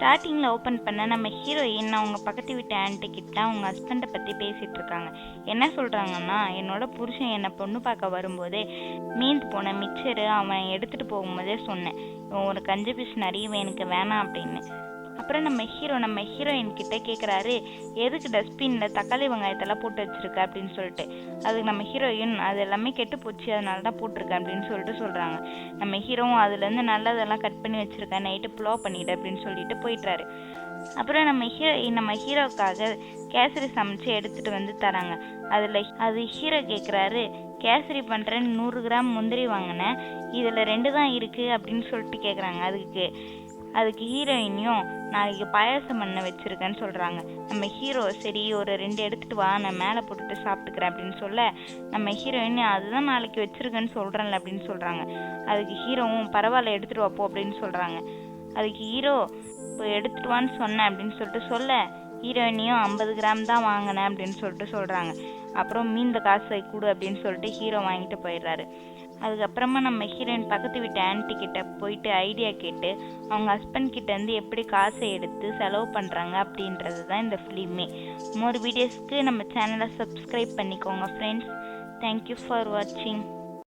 ஸ்டார்டிங்கில் ஓப்பன் பண்ண நம்ம ஹீரோயின் அவங்க பக்கத்து வீட்டு ஆண்ட்டு கிட்ட அவங்க ஹஸ்பண்டை பற்றி பேசிகிட்டு இருக்காங்க. என்ன சொல்கிறாங்கன்னா என்னோட புருஷன் என்னை பொண்ணு பார்க்க வரும்போதே மீந்து போன மிக்சரு அவன் எடுத்துகிட்டு போகும்போதே சொன்னேன். இவன் ஒரு கஞ்ச பிசினாரி எனக்கு வேணாம் அப்படின்னு. அப்புறம் நம்ம ஹீரோ நம்ம ஹீரோயின் கிட்ட கேட்குறாரு எதுக்கு டஸ்ட்பினில் தக்காளி வெங்காயத்தெல்லாம் போட்டு வச்சிருக்க? அப்படின்னு சொல்லிட்டு. அதுக்கு நம்ம ஹீரோயின் அது எல்லாமே கெட்டு போச்சு அதனால தான் போட்டிருக்கேன் அப்படின்னு சொல்லிட்டு சொல்கிறாங்க நம்ம ஹீரோவும் அதுலேருந்து நல்லதெல்லாம் கட் பண்ணி வச்சுருக்கேன் நைட்டு ப்ளோ பண்ணிடு அப்படின்னு சொல்லிட்டு போயிட்டாரு அப்புறம் நம்ம ஹீரோ நம்ம ஹீரோக்காக கேசரி சமைச்சு எடுத்துட்டு வந்து தராங்க. அதில் அது ஹீரோ கேட்குறாரு கேசரி பண்ணுறேன்னு நூறு கிராம் முந்திரி வாங்கினேன் இதில் ரெண்டு தான் இருக்குது அப்படின்னு சொல்லிட்டு கேட்குறாங்க அதுக்கு. அதுக்கு ஹீரோயினையும் நாளைக்கு பாயாசம் பண்ண வச்சிருக்கேன்னு சொல்கிறாங்க நம்ம ஹீரோ சரி ஒரு ரெண்டு எடுத்துகிட்டு வா நான் மேலே போட்டுட்டு சாப்பிட்டுக்கிறேன் அப்படின்னு சொல்ல நம்ம ஹீரோயின் அதுதான் நாளைக்கு வச்சிருக்கேன்னு சொல்கிறேன்ல அப்படின்னு சொல்கிறாங்க அதுக்கு ஹீரோவும் பரவாயில்ல எடுத்துகிட்டு வாப்போ அப்படின்னு சொல்கிறாங்க அதுக்கு ஹீரோ இப்போ எடுத்துட்டு வான்னு சொன்னேன் அப்படின்னு சொல்லிட்டு சொல்ல ஹீரோயினையும் ஐம்பது கிராம் தான் வாங்கினேன் அப்படின்னு சொல்லிட்டு சொல்கிறாங்க அப்புறம் மீந்த காசை கொடு அப்படின்னு சொல்லிட்டு ஹீரோ வாங்கிட்டு போயிடுறாரு. அதுக்கப்புறமா நம்ம ஹீரோயின் பக்கத்து வீட்டு ஆன்டி கிட்ட போயிட்டு ஐடியா கேட்டு அவங்க ஹஸ்பண்ட் கிட்ட இருந்து எப்படி காசை எடுத்து செலவு பண்ணுறாங்க அப்படின்றது தான் இந்த ஃபிலிமே மோர் வீடியோஸ்க்கு நம்ம சேனலை சப்ஸ்கிரைப் பண்ணிக்கோங்க ஃப்ரெண்ட்ஸ் தேங்க்யூ ஃபார் வாட்சிங்